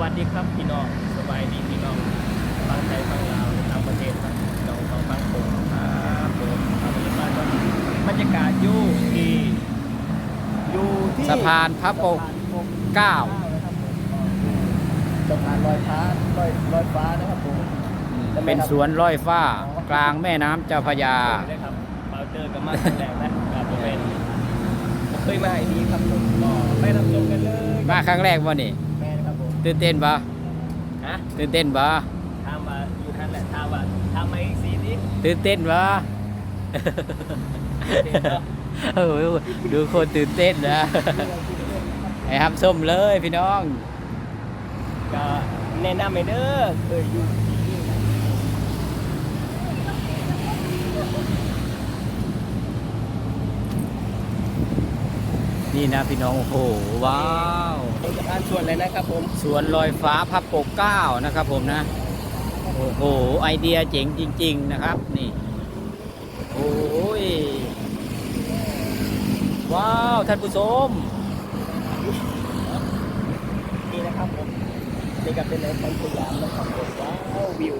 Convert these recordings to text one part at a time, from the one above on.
วัสดีครับพี่น้องสบายดีพี่น้องฟังไทยฟังลาวต่างประเทศครับพี่น้องฟังฟังผมครับผมตอนนี้มาก็บรรยากาศอยู่ที่อยู่ที่สะพานพระปกเก้านะครับผมสะพานลอยฟ้าลอยลอยฟ้านะครับผมเป็นสวนลอยฟ้ากลางแม่น้ำเจ้าพระยาได้ครับเปาเจอกันมาครั้งแรกนะครับผมเป็นผมเคยมาไอ้นี้ครับผมก็ไปรับชมกันเลยมาครั้งแรกวันนี้ ตื่นเต้นปะฮะตื่นเต้นปะถามว่าอยู่ท่านแหละถามว่าทำไมสีนี้ตื่นเต้นปะ โอ้โหดูคนตื่นเต้นนะไอ้ฮับส้มเลยพี่น้อง ก็แนะนำไปเด้อเคยอยู่ นี่นะนี่นะพี่น้องโอ้โหว้าวเป็นสะพานส่วนเลยนะครับผมสวนลอยฟ้าพระปกเกล้านะครับผมนะ โอ้โหไอเดียเจ๋งจริง ๆนะครับ นี่โอ้ยว้าวท่านผู้ชมนี่นะครับผมนี่ก็เป็นในพันสยามนะครับผมว้าววิว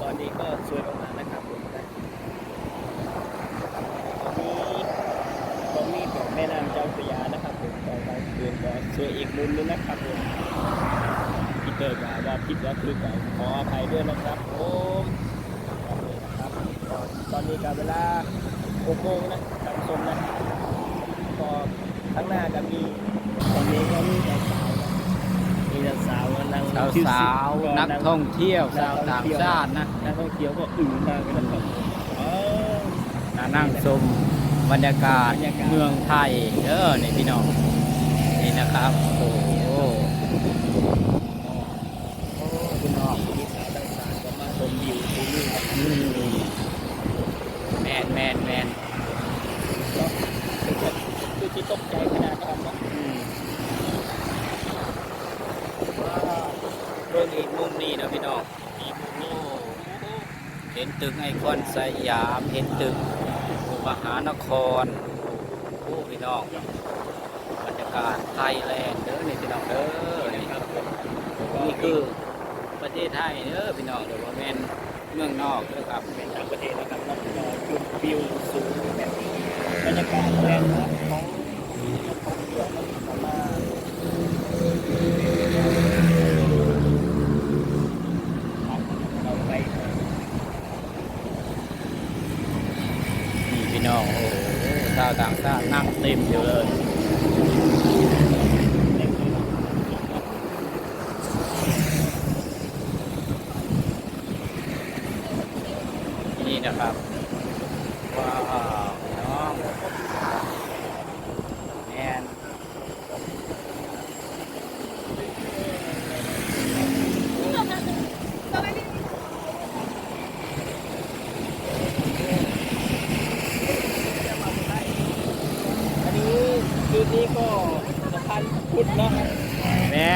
ตอนนี้ก็สวยมากๆนะครับผมนะตอนนี้ตรงนี้แบบแม่น้ำเจ้าพระยานะครับผมตอ นกลางคืนก็สวยอีกมุมนึงนะครับผมพี่เตอร์กว่าผิดว่าคือก่อนขออภัยด้วยนะครับผมนี่นะครับตอนนี้ก็เวลา6โมงนะท่านผู้ชมนะก็ข้างหน้าก็มีตอนนี้ก็มีแต่สาวนะมีแต่สาวนั่งสาวสาวๆนักท่องเที่ยวชาวต่างชาตินะนักท่องเที่ยวก็อึ่งมากเลยนะครับเออมานั่งชมบรรยากาศบรรยากาศเมืองไทยเออนี่พี่น้องนี่นะ ครับโอ้โหโอ้คุณน้องมีสาวต่างชาติก็มาชมวิวที่นี่ครับอืมแมนแมนแมนก็คือที่ตกใจขนาดนะครับเนาะอืมเรื่องอีกมุมนี้นะพี่น้องมีมุมโอ้นี้เห็นตึกไอคอนสยามเห็นตึกมหานครโอ้พี่น้องบรรยา การไทยแลนด์เด้อนี่พี่น้องเด้อนี่ครับผมนี่คือประเทศไทยเด้อพี่น้องเดี๋ยวว่าแม่นเมืองนอกเด้อครับ เป็นต่างประเทศนะครับเนากจุดวิวสูงแบบนี้บรรยากาศแลนด์มาร์คของนักท่องเที่ยวมันสามารถ เราไป นี่พี่น้อง โอ้โหชาวต่างชาตินั่งเต็มอยู่เลย นี่นะครับ ว้าวพี่น้องแมน อันนี้คืนนี้ก็สะพานพุทธเนาะ แมนนี่ นี่ พี่ ครับอันนี้ก็เป็นสะพานพุทธอีกฝั่งหนึงนะครับจะอีกรวมของอีกฝั่งหนึงก็สวยมากๆนะครับจอดดูแล้วร้านนี้จะตรงดินแล้วนะครั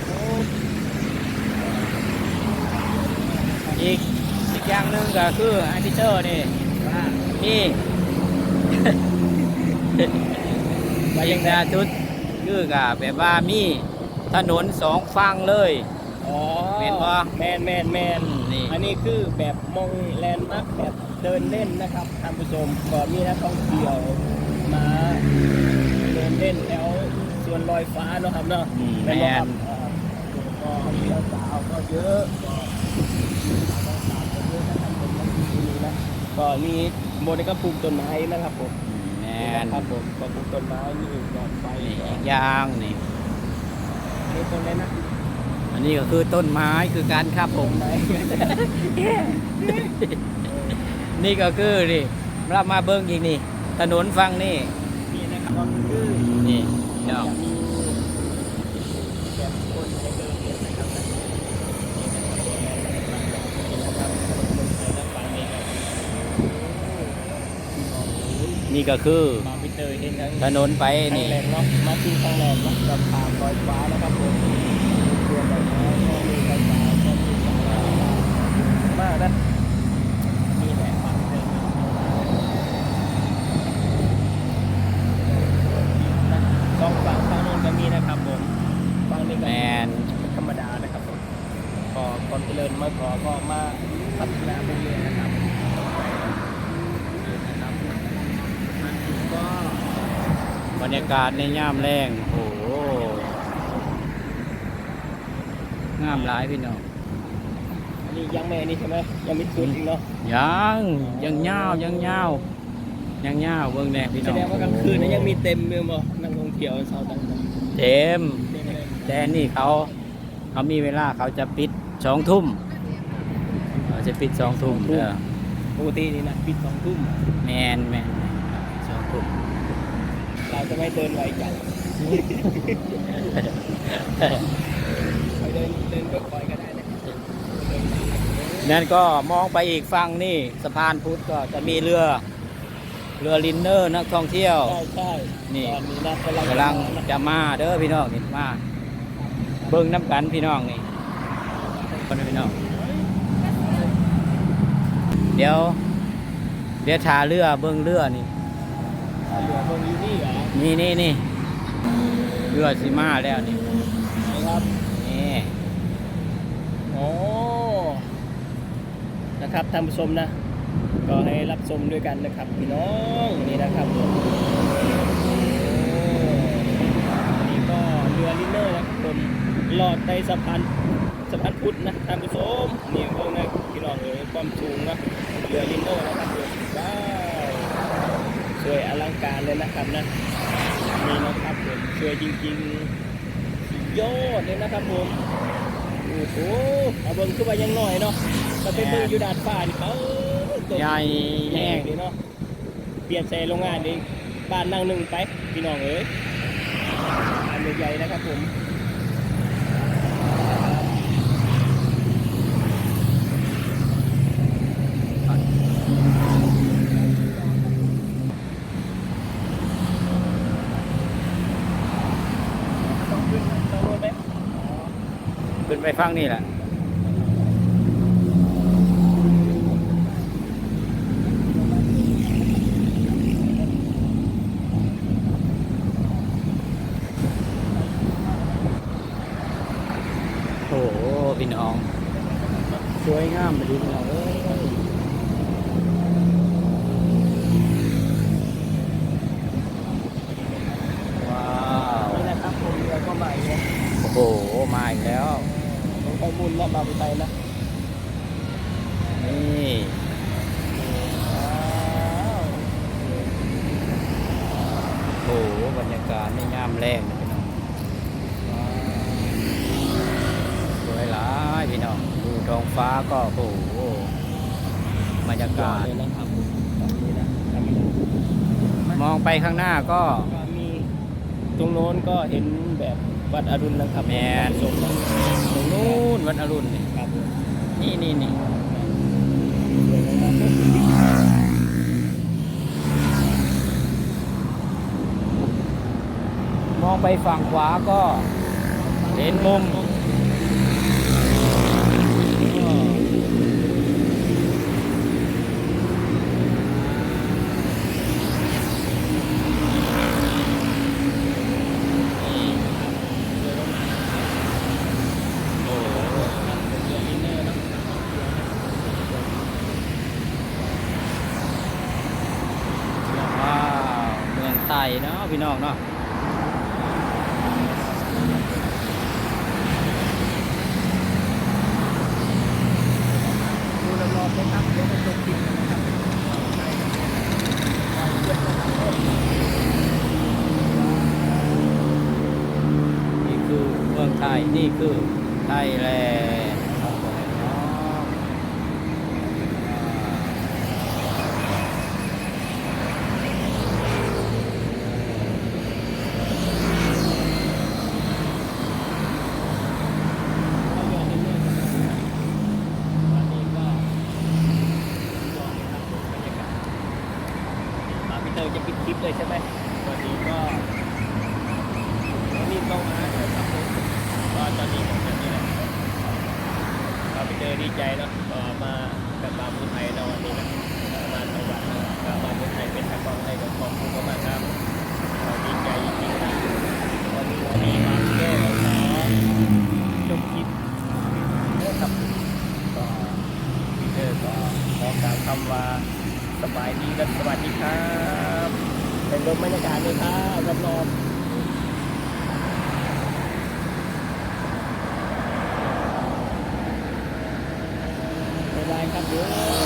บผมอีกอีกอย่างหนึ่งก็คือไอพิเตอร์นี่นี่บรรยากาศชุดคือกับแบบว่ามีถนนสองฝั่งเลย อ๋อแม่นบ่แมนแมนแมนอืมนี่ อันนี้คือแบบมองแลนด์มาร์คแบบเดินเล่นนะครับท่านผู้ชมก็มีนักท่องเที่ยวมาเดินเล่นแถวสวนลอยฟ้าเนาะครับเนาะอืมแม่นบ่ครับแม่นเอ่อก็มีสาวๆก็เยอะก็สาวๆก็เยอะนะครับผมมาที่นี่นะก็มีโมเดลก็ปลูกต้นไม้นะครับผมแมนครับผมก็ปลูกต้นไม้มีดอกไฟนี่ก็อีกอย่างนี่ นี่ต้นอะไรนะ อันนี้ก็คือต้นไม้คือการครับผมต้นไม้นี่ก็คือนี่เรามาเบิ้งอีกนี่ ถนนฝั่งนี่นี่นะครับก็คือนี่เนาะแบบคนให้เดินเล่นนะครับนี่ก็คือมาพิเตอร์เห็นทั้งถนนไปครั้นี่งแรกเนาะมาที่ครั้งแรกเนาะกับทางลอยฟ้านะครับผมตัวแบบนี้ก็มีไฟฟ้าก็มีสาย นี่ แม ก็ น ธรรมดานะครับผมก็คนเจริญมาขอก็มาพัฒนาไปเรื่อยๆนะครับนี่นะครับอันนี้ก็ บ รรยากาศในย่ามแรงโอ้โหงามหลายพี่น้องอันนี้ยังไม่อันนี้ใช่ไหมยังไม่สุดอีกเนาะยังยังยาวยังยาวยังยาวเบิ่งแน่พี่แสน้องดงว่ากลางคืนนะยังมีเต็มเมืองบ่นักท่องเที่ยวชาวต่างเต็มๆเต็มเลยแต่นี่เขาเขามีเวลาเขาจะปิดสองทุ่มเขาจะปิดสองทุ่มเด้อปกตินี่นะปิดสองทุ่มแมนแมนสองทุ่ม จะไม่เดินไวจังไปเดินเดินก็คอยก็ได้นะนนั่นก็มองไปอีกฝั่งนี่สะพานพุทธก็จะมีเรือ เรือลินเนอร์นักท่องเที่ยว ใช่ใช่นี่ตอนนี้นะกำลังกำลังจะมาเด้อพี่น้องนี่มาเบิ่งน้ำกันพี่น้องนี่คนพี่น้อง เดี๋ยวเดี๋ยวทาเรือเบิ่งเรือนี่ นี่นี่นี่เรือสิมาแล้วนี่นะครับนี่โอ้นะครับท่านผู้ชมนะ ก็ให้รับชมด้วยกันนะครับพี่น้องนี่นะครับนนี้ก็เรือลินเนอร์นะครับผมลอดในสะพานสะพานพุทธนะท่านผู้ชมนี่พิ่งนะพี่น้องเอ๋ยความสูงนะเรือลินเนอร์นะครับว้า วยอลังการเลยนะครับนะนี่นะครับผมสวยจริงๆสุดยอดเลยนะครับผมโอ้โหเอาเบิ่งขึ้นมายังหน่อยเนาะถ้าเป็นเบิ่งอยู่ดาดฟ้านี่เขาใหญ่แห้งงดีเนาะเปลี่ยนใส่โรงงานเองบ้านนั่งหนึ่งไปพี่น้องเอ๋ยอันใหญ่ๆนะครับผมต้องขึ้นต้องลงไหม ขึ้น ไปฟังนี่แหละโอ้โหพี่น้อง สวยงามไปดีพี่น้องเอ้ยว้าว นี่นะครับผมเรือก็ใหม่เนี่ยโอ้โห มาอีกแล้ว ต้องไปบุญและมาบุญไปนะนี่ว้าวโอ้โหบรรยากาศนี่งามแรงนะพี่น้องสวยหลายพี่น้องดูท้องฟ้าก็โอ้โหบรรยายอกาดศเลยนะครับผมแบบนี้นะธรรมดามองไปข้างหน้าก็ก็มีตรงโน้นก็เห็นแบบ วัดอรุณนะครับแม่นสมนะตรงนู้นวัดอรุณนี่ครับผมนี่นี่นี่สวยมากมองไปฝั่งขวาก็เห็นมุมอ้อนี่โอ้โห เรืออินเนอร์นะ ว้าวเมืองไทยเน้องเนาะดูรอบๆเลยครับเดี๋ยวจบคลิปนะครับนี่คือเมืองไทย นี่คือไทยแลนด์ ดีใจเนาะก็มากับมาพูไทยในวันนี้นะมาจังวัดกับมาเพูไทยเป็นทางกองไทยกับขอบคุณมากครับดีใจจริงๆนะวันนี้มีมาแก้ขอจบคลิปนะครับก็พีเตอร์ก็ขอกล่าวคำว่าสบายดีและสวัสดีครับเป็นลมบรรยากาศเลยครับรับรอง Acabou.